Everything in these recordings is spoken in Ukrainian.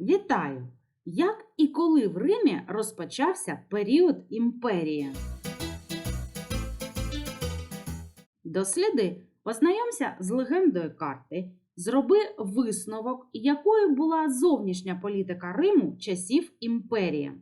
Вітаю! Як і коли в Римі розпочався період імперії? Досліди, познайомся з легендою карти, зроби висновок, якою була зовнішня політика Риму часів імперії.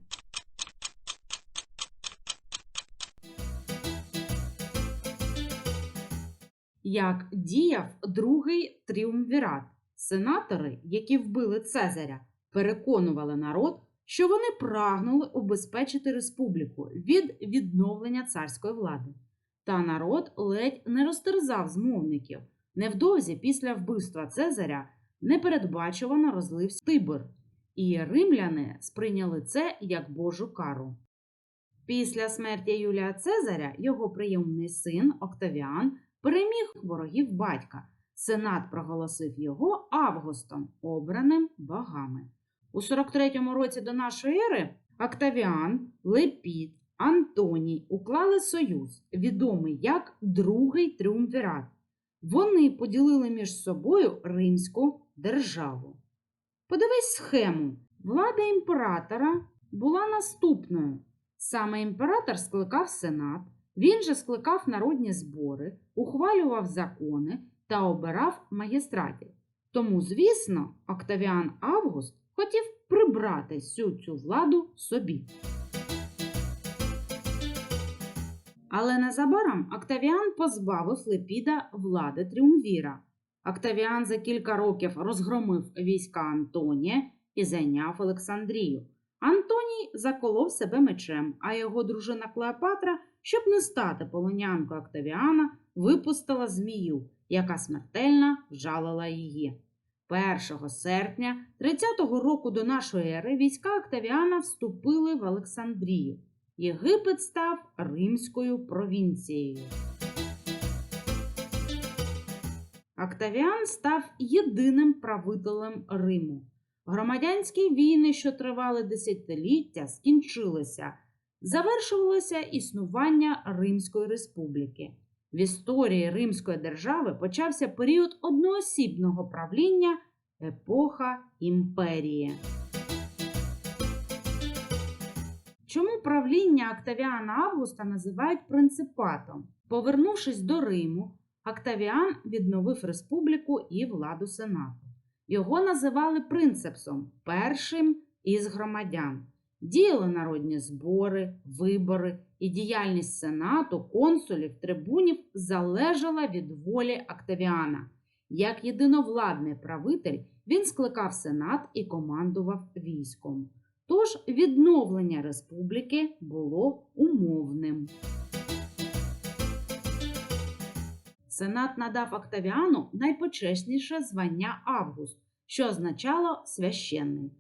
Як діяв другий тріумвірат, сенатори, які вбили Цезаря, переконували народ, що вони прагнули убезпечити республіку від відновлення царської влади. Та народ ледь не розтерзав змовників. Невдовзі після вбивства Цезаря непередбачувано розлився Тибр, і римляни сприйняли це як Божу кару. Після смерті Юлія Цезаря його прийомний син Октавіан переміг ворогів батька. Сенат проголосив його Августом, обраним богами. У 43-му році до нашої ери Октавіан, Лепід, Антоній уклали союз, відомий як Другий Тріумвірат. Вони поділили між собою Римську державу. Подивись схему. Влада імператора була наступною. Саме імператор скликав сенат, він же скликав народні збори, ухвалював закони та обирав магістратів. Тому, звісно, Октавіан Август хотів прибрати всю цю владу собі. Але незабаром Октавіан позбавив Лепіда влади тріумвіра. Октавіан за кілька років розгромив війська Антонія і зайняв Олександрію. Антоній заколов себе мечем, а його дружина Клеопатра, щоб не стати полонянкою Октавіана, випустила змію, яка смертельно вжалила її. 1 серпня 30-го року до нашої ери війська Октавіана вступили в Олександрію. Єгипет став римською провінцією. Октавіан став єдиним правителем Риму. Громадянські війни, що тривали десятиліття, скінчилися. Завершувалося існування Римської республіки. В історії Римської держави почався період одноосібного правління епоха імперії. Чому правління Октавіана Августа називають принципатом? Повернувшись до Риму, Октавіан відновив республіку і владу сенату. Його називали принцепсом, першим із громадян. Діяли народні збори, вибори і діяльність сенату, консулів, трибунів залежала від волі Октавіана. Як єдиновладний правитель, він скликав сенат і командував військом. Тож відновлення республіки було умовним. Сенат надав Октавіану найпочесніше звання Август, що означало священний.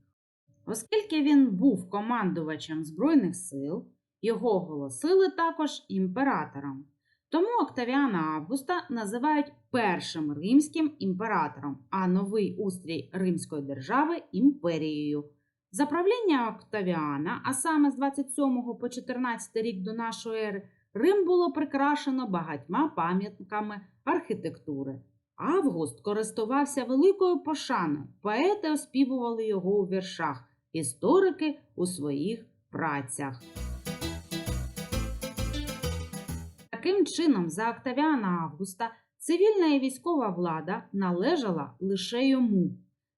Оскільки він був командувачем Збройних сил, його оголосили також імператором. Тому Октавіана Августа називають першим римським імператором, а новий устрій Римської держави імперією. За правління Октавіана, а саме з 27 по 14 рік до нашої ери, Рим було прикрашено багатьма пам'ятками архітектури. Август користувався великою пошаною, поети оспівували його у віршах, історики у своїх працях. Таким чином, за Октавіана Августа цивільна і військова влада належала лише йому.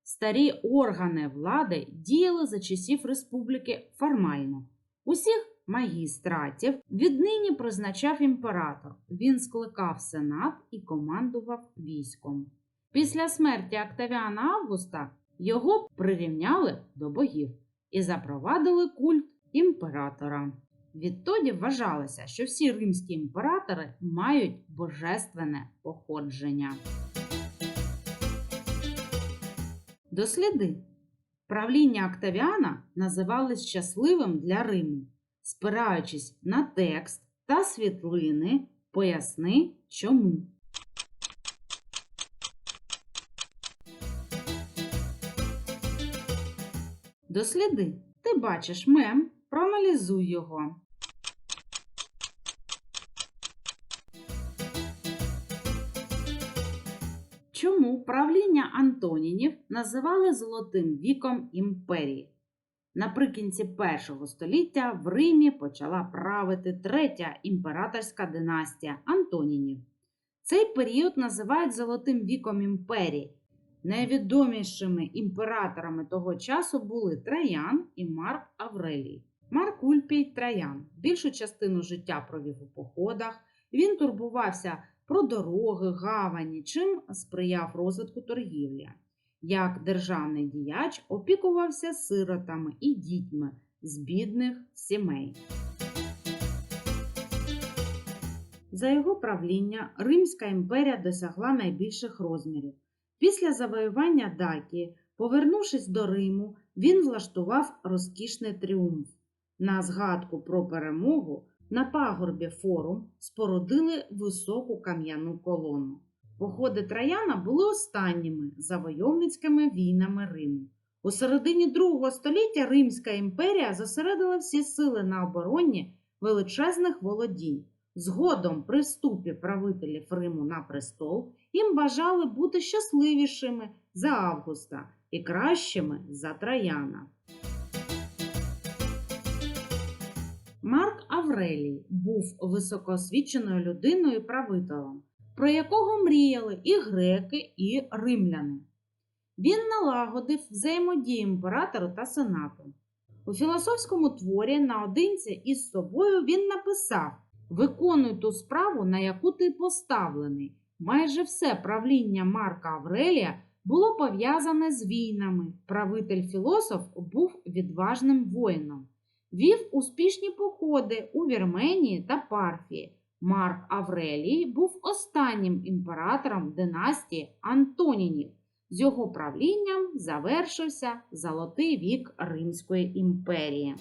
Старі органи влади діяли за часів республіки формально. Усіх магістратів віднині призначав імператор. Він скликав сенат і командував військом. Після смерті Октавіана Августа його прирівняли до богів і запровадили культ імператора. Відтоді вважалося, що всі римські імператори мають божественне походження. Досліди. Правління Октавіана називали щасливим для Риму. Спираючись на текст та світлини, поясни чому. Досліди. Ти бачиш мем, проаналізуй його. Чому правління Антонінів називали Золотим віком імперії? Наприкінці першого століття в Римі почала правити третя імператорська династія Антонінів. Цей період називають Золотим віком імперії. Найвідомішими імператорами того часу були Траян і Марк Аврелій. Марк Ульпій Траян більшу частину життя провів у походах. Він турбувався про дороги, гавані, чим сприяв розвитку торгівлі. Як державний діяч опікувався сиротами і дітьми з бідних сімей. За його правління Римська імперія досягла найбільших розмірів. Після завоювання Дакії, повернувшись до Риму, він влаштував розкішний тріумф. На згадку про перемогу на пагорбі форум спорудили високу кам'яну колону. Походи Траяна були останніми завойовницькими війнами Риму. У середині другого століття Римська імперія зосередила всі сили на обороні величезних володінь. Згодом, при вступі правителів Риму на престол, їм бажали бути щасливішими за Августа і кращими за Траяна. Марк Аврелій був високоосвіченою людиною і правителем, про якого мріяли і греки, і римляни. Він налагодив взаємодію імператору та сенату. У філософському творі наодинці із собою він написав Виконуй ту справу, на яку ти поставлений. Майже все правління Марка Аврелія було пов'язане з війнами. Правитель філософ був відважним воїном. Вів успішні походи у Вірменії та Парфії. Марк Аврелій був останнім імператором династії Антонінів. З його правлінням завершився Золотий вік Римської імперії.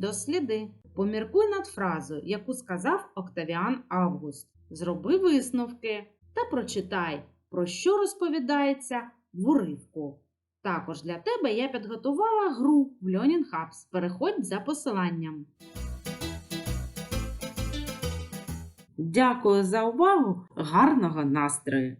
Досліди. Поміркуй над фразою, яку сказав Октавіан Август. Зроби висновки та прочитай, про що розповідається в уривку. Також для тебе я підготувала гру в Learning Hubs. Переходь за посиланням. Дякую за увагу! Гарного настрою!